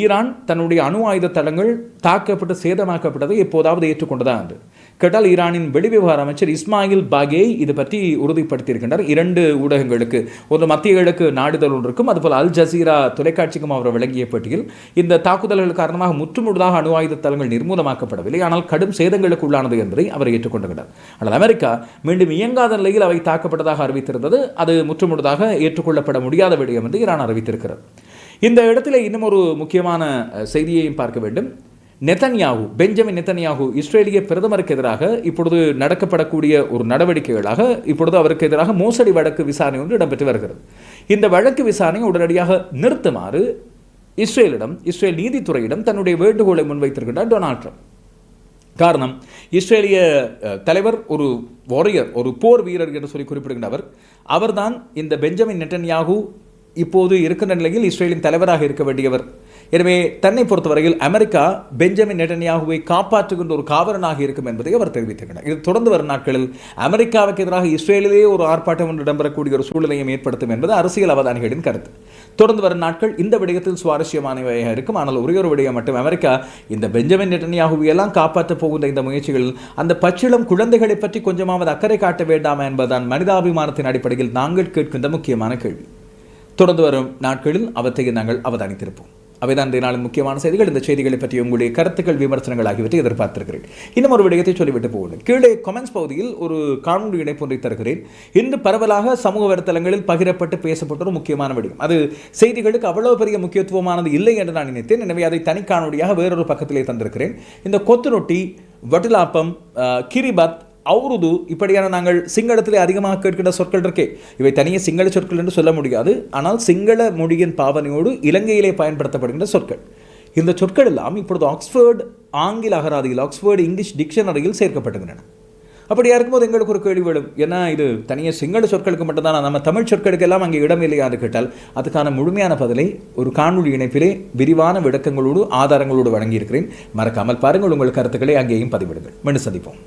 ஈரான் தன்னுடைய அணு ஆயுத தளங்கள் தாக்கப்பட்டு சேதமாக்கப்பட்டதை எப்போதாவது ஏற்றுக்கொண்டதா என்று. கேட்டால் ஈரானின் வெளிவிவகார அமைச்சர் இஸ்மாயில் பாகேய் இது பற்றி உறுதிப்படுத்தியிருக்கின்றார். இரண்டு ஊடகங்களுக்கு ஒரு மத்திய கிழக்கு நாடுதல் ஒன்றுக்கும் அதுபோல் அல் ஜசீரா தொலைக்காட்சிக்கும் அவர் வழங்கிய பேட்டியில் இந்த தாக்குதல்கள் காரணமாக முற்றுமுழுதாக அணு ஆயுத தளங்கள் நிர்மூலமாக்கப்படவில்லை. ஆனால் கடும் சேதங்களுக்கு உள்ளானது என்பதை அவர் ஏற்றுக்கொண்டிருக்கிறார் ஆனால் அமெரிக்கா மீண்டும் இயங்காத நிலையில் அவை தாக்கப்பட்டதாக அறிவித்திருந்தது. அது முற்றுமுழுதாக ஏற்றுக்கொள்ளப்பட முடியாத விடயம் என்று ஈரான் அறிவித்திருக்கிறது. இந்த இடத்துல இன்னும் ஒரு முக்கியமான செய்தியையும் பார்க்க வேண்டும். நெத்தன்யாகு பெஞ்சமின் நெத்தன்யாகு இஸ்ரேலிய பிரதமருக்கு எதிராக இப்பொழுது நடக்கப்படக்கூடிய ஒரு நடவடிக்கைகளாக இப்பொழுது அவருக்கு எதிராக மோசடி வழக்கு விசாரணை ஒன்று இடம்பெற்று வருகிறது. இந்த வழக்கு விசாரணையை உடனடியாக நிறுத்துமாறு இஸ்ரேலிடம் இஸ்ரேல் நீதித்துறையிடம் தன்னுடைய வேண்டுகோளை முன்வைத்திருக்கின்றார் டொனால்ட் ட்ரம்ப். காரணம் இஸ்ரேலிய தலைவர் ஒரு வாரியர் ஒரு போர் வீரர் என்று சொல்லி குறிப்பிடுகின்றவர் அவர்தான் இந்த பெஞ்சமின் நெட்டன்யாகு இப்போது இருக்கின்ற நிலையில் இஸ்ரேலின் தலைவராக இருக்க வேண்டியவர். எனவே தன்னை பொறுத்தவரையில் அமெரிக்கா பெஞ்சமின் நெட்டன்யாகுவை காப்பாற்றுகின்ற ஒரு காவலனாக இருக்கும் என்பதை அவர் தெரிவித்திருக்கிறார். இது தொடர்ந்து வரும் நாட்களில் அமெரிக்காவுக்கு எதிராக இஸ்ரேலிலேயே ஒரு ஆர்ப்பாட்டம் ஒன்று இடம்பெறக்கூடிய ஒரு சூழ்நிலையும் ஏற்படுத்தும் என்பது அரசியல் அவதானிகளின் கருத்து. தொடர்ந்து வரும் நாட்கள் இந்த விடயத்தில் சுவாரஸ்யமானவையாக இருக்கும். ஆனால் ஒரே ஒரு விடயம் மட்டும். அமெரிக்கா இந்த பெஞ்சமின் நெட்டனியாகுவையெல்லாம் காப்பாற்றப் போகின்ற இந்த முயற்சிகளில் அந்த பச்சிளம் குழந்தைகளை பற்றி கொஞ்சமாவது அக்கறை காட்ட வேண்டாமா என்பதுதான் மனிதாபிமானத்தின் அடிப்படையில் நாங்கள் கேட்கின்ற முக்கியமான கேள்வி. தொடர்ந்து வரும் நாட்களில் அவற்றை நாங்கள் அவதானித்திருப்போம். அவைதான் இந்த நாளின் முக்கியமான செய்திகள். இந்த செய்திகளை பற்றி உங்களுடைய கருத்துக்கள் விமர்சனங்கள் ஆகியவற்றை எதிர்பார்த்திருக்கிறேன். இன்னும் ஒரு விடயத்தை சொல்லிவிட்டு போகணும் கீழே கமெண்ட்ஸ் பகுதியில் ஒரு காணொலி இணைப்பு ஒன்றை தருகிறேன். இன்று பரவலாக சமூக வலைத்தளங்களில் பகிரப்பட்டு பேசப்பட்ட ஒரு முக்கியமான விடயம். அது செய்திகளுக்கு அவ்வளவு பெரிய முக்கியத்துவமானது இல்லை என்று நான் நினைத்தேன். எனவே அதை தனி காணொலியாக வேறொரு பக்கத்திலே தந்திருக்கிறேன். இந்த கொத்து ரொட்டி வட்டிலாப்பம் கிரிபத் அவுருது இப்படியான நாங்கள் சிங்களத்திலே அதிகமாக கேட்கின்ற சொற்கள் இருக்கே. இவை தனியே சிங்கள சொற்கள் என்று சொல்ல முடியாது. ஆனால் சிங்கள மொழியின் பாவனையோடு இலங்கையிலே பயன்படுத்தப்படுகின்ற சொற்கள். இந்த சொற்கள் எல்லாம் இப்பொழுது ஆக்ஸ்ஃபோர்டு ஆங்கில அகராதியில் ஆக்ஸ்ஃபோர்டு இங்கிலீஷ் டிக்ஷனரியில் சேர்க்கப்படுகின்றன. அப்படியா இருக்கும்போது எங்களுக்கு ஒரு கேள்வி விடும் ஏன்னா இது தனியாக சிங்கள சொற்களுக்கு மட்டும்தான்? நம்ம தமிழ் சொற்களுக்கு எல்லாம் அங்கே இடம் இல்லையான்னு கேட்டால் அதுக்கான முழுமையான பதிலை ஒரு காணொலி இணைப்பிலே விரிவான விளக்கங்களோடு ஆதாரங்களோடு வழங்கியிருக்கிறேன். மறக்காமல் பாருங்கள் உங்கள் கருத்துக்களை அங்கேயும் பதிவிடுங்கள். மீண்டும் சந்திப்போம்.